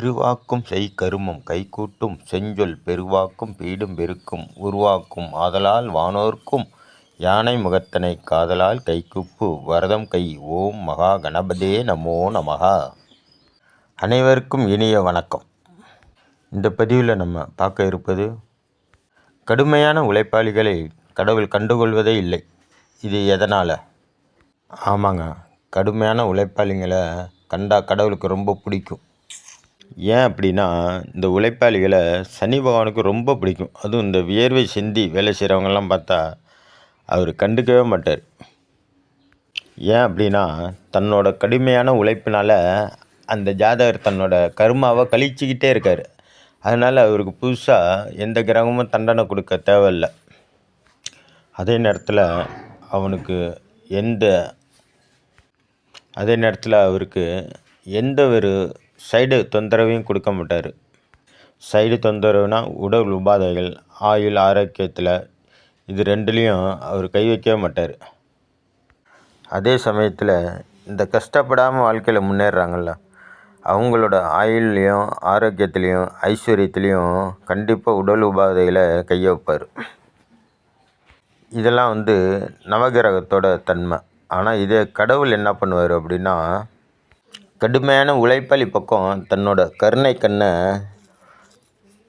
திருவாக்கும் செய் கருமம் கைகூட்டும் செஞ்சொல் பெருவாக்கும் பீடும் பெருக்கும் உருவாக்கும் ஆதலால் வானோர்க்கும் யானை முகத்தனை காதலால் கைக்குப்பு வரதம் கை ஓம் மகா கணபதே நமோ நமகா அனைவருக்கும் இனிய வணக்கம். இந்த பதிவில் நம்ம பார்க்க இருப்பது கடுமையான உழைப்பாளிகளை கடவுள் கண்டுகொள்வதே இல்லை. இது எதனால்? ஆமாங்க. கடுமையான உழைப்பாளிங்களை கண்டா கடவுளுக்கு ரொம்ப பிடிக்கும். ஏன் அப்படின்னா இந்த உழைப்பாளிகளை சனி பகவானுக்கு ரொம்ப பிடிக்கும். அதுவும் இந்த வியர்வை சிந்தி வேலை செய்கிறவங்கெல்லாம் பார்த்தா அவர் கண்டுக்கவே மாட்டார். ஏன் அப்படின்னா தன்னோட கடுமையான உழைப்பினால் அந்த ஜாதகர் தன்னோட கருமாவை கழிச்சிக்கிட்டே இருக்கார். அதனால் அவருக்கு புதுசாக எந்த கிரகமும் தண்டனை கொடுக்க தேவையில்லை. அதே நேரத்தில் அவனுக்கு எந்த அதே நேரத்தில் அவருக்கு எந்த ஒரு சைடு தொந்தரவையும் கொடுக்க மாட்டார். சைடு தொந்தரவுனா உடல் உபாதைகள் ஆயுள் ஆரோக்கியத்தில் இது ரெண்டுலேயும் அவர் கை வைக்கவே மாட்டார். அதே சமயத்தில் இந்த கஷ்டப்படாமல் வாழ்க்கையில் முன்னேறாங்கள்ல அவங்களோட ஆயுள்லேயும் ஆரோக்கியத்துலேயும் ஐஸ்வர்யத்துலேயும் கண்டிப்பாக உடல் உபாதைகளை கைய வைப்பார். இதெல்லாம் வந்து நவகிரகத்தோட தன்மை. ஆனால் இதே கடவுள் என்ன பண்ணுவார் அப்படின்னா கடுமையான உழைப்பாளி பக்கம் தன்னோட கருணை கண்ணை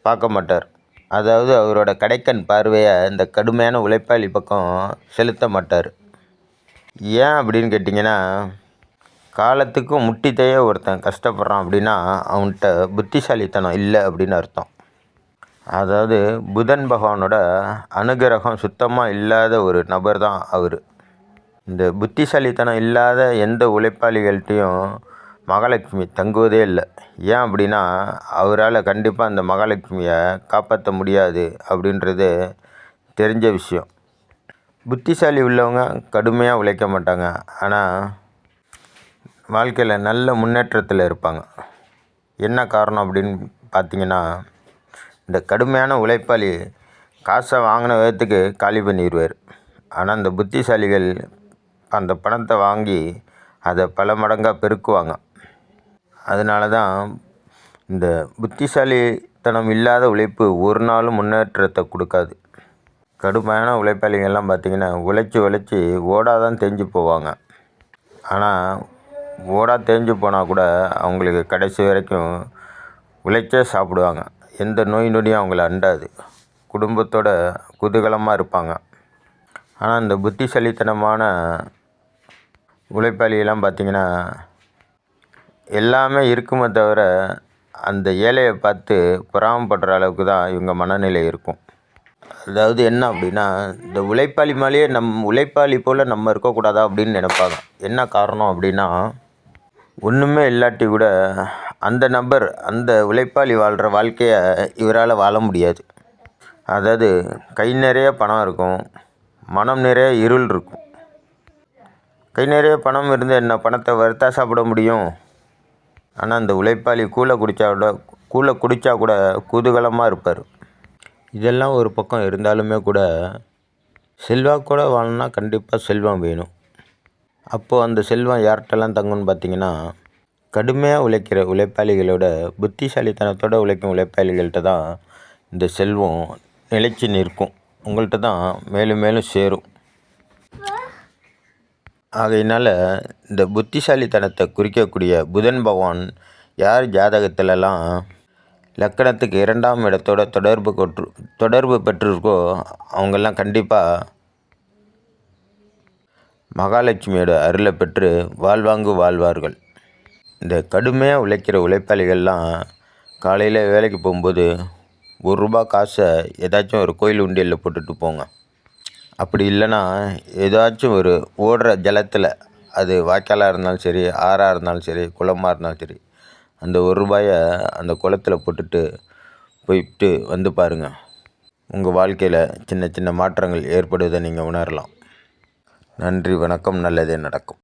பார்க்க மாட்டார். அதாவது அவரோட கடைக்கண் பார்வையை இந்த கடுமையான உழைப்பாளி பக்கம் செலுத்த மாட்டார். ஏன் அப்படின்னு கேட்டிங்கன்னா காலத்துக்கு முட்டித்தையே ஒருத்தன் கஷ்டப்படுறான் அப்படின்னா அவன்கிட்ட புத்திசாலித்தனம் இல்லை அப்படின்னு அர்த்தம். அதாவது புதன் பகவானோட அனுகிரகம் சுத்தமாக இல்லாத ஒரு நபர் தான் அவர். இந்த புத்திசாலித்தனம் இல்லாத எந்த உழைப்பாளிகள்கிட்டையும் மகாலட்சுமி தங்குவதே இல்லை. ஏன் அப்படின்னா அவரால் கண்டிப்பாக அந்த மகாலட்சுமியை காப்பாற்ற முடியாது அப்படின்றது தெரிஞ்ச விஷயம். புத்திசாலி உள்ளவங்க கடுமையாக உழைக்க மாட்டாங்க. ஆனால் வாழ்க்கையில் நல்ல முன்னேற்றத்தில் இருப்பாங்க. என்ன காரணம் அப்படின்னு பார்த்தீங்கன்னா இந்த கடுமையான உழைப்பாளி காசை வாங்கின விதத்துக்கு காலி பண்ணிடுவார் ஆனால் இந்த புத்திசாலிகள் அந்த பணத்தை வாங்கி அதை பல மடங்காக பெருக்குவாங்க. அதனால தான் இந்த புத்திசாலித்தனம் இல்லாத உழைப்பு ஒரு நாளும் முன்னேற்றத்தை கொடுக்காது. கடுமையான உழைப்பாளிகள்லாம் பார்த்திங்கன்னா உழைச்சி உழைச்சி ஓடாதான் தேஞ்சு போவாங்க. ஆனால் ஓடா தேஞ்சு போனால் கூட அவங்களுக்கு கடைசி வரைக்கும் உழைச்சே சாப்பிடுவாங்க. எந்த நோய் நொடியும் அவங்கள அண்டாது. குடும்பத்தோட குதூகலமாக இருப்பாங்க. ஆனால் இந்த புத்திசாலித்தனமான உழைப்பாளியெல்லாம் பார்த்திங்கன்னா எல்லாமே இருக்குமே தவிர அந்த ஏழையை பார்த்து பொறாமப்படுற அளவுக்கு தான் இவங்க மனநிலை இருக்கும். அதாவது என்ன அப்படின்னா இந்த உழைப்பாளி மேலேயே நம் உழைப்பாளி போல் நம்ம இருக்கக்கூடாதா அப்படின்னு நினைப்பாங்க. என்ன காரணம் அப்படின்னா ஒன்றுமே இல்லாட்டி கூட அந்த நபர் அந்த உழைப்பாளி வாழ்கிற வாழ்க்கையை இவரால் வாழ முடியாது. அதாவது கை நிறைய பணம் இருக்கும் மனம் நிறைய இருள் இருக்கும். கை நிறைய பணம் இருந்து என்ன பணத்தை வறுத்தா சாப்பிட முடியும்? ஆனால் அந்த உழைப்பாளி கூழை குடித்தா கூட கூழை குடித்தா கூட குதூகலமாக இருப்பார். இதெல்லாம் ஒரு பக்கம் இருந்தாலுமே கூட செல்வாக்கூட வாழணும்னா கண்டிப்பாக செல்வம் வேணும். அப்போது அந்த செல்வம் யார்கிட்டலாம் தங்கும்னு பார்த்தீங்கன்னா கடுமையாக உழைக்கிற உழைப்பாளிகளோட புத்திசாலித்தனத்தோட உழைக்கும் உழைப்பாளிகள்கிட்ட தான் இந்த செல்வம் நிலைச்சி நிற்கும். உங்கள்கிட்ட தான் மேலும் மேலும் சேரும். ஆகையினால் இந்த புத்திசாலித்தனத்தை குறிக்கக்கூடிய புதன் பகவான் யார் ஜாதகத்திலலாம் லக்கணத்துக்கு இரண்டாம் இடத்தோட தொடர்பு கொற்று தொடர்பு பெற்றிருக்கோ அவங்கெல்லாம் கண்டிப்பாக மகாலட்சுமியோட அருளை பெற்று வாழ்வாங்கு வாழ்வார்கள். இந்த கடுமையாக உழைக்கிற உழைப்பாளிகள்லாம் காலையில் வேலைக்கு போகும்போது ஒரு ரூபா காசை ஏதாச்சும் ஒரு கோயில் உண்டியலில் போட்டுட்டு போங்க. அப்படி இல்லைன்னா ஏதாச்சும் ஒரு ஓடுற ஜலத்தில் அது வாய்க்காலாக இருந்தாலும் சரி ஆறாக இருந்தாலும் சரி குளமாக இருந்தாலும் சரி அந்த ஒரு ரூபாயை அந்த குளத்தில் போட்டுட்டு போயிட்டு வந்து பாருங்கள் உங்கள் வாழ்க்கையில் சின்ன சின்ன மாற்றங்கள் ஏற்படுவதை நீங்கள் உணரலாம். நன்றி வணக்கம் நல்லதே நடக்கும்.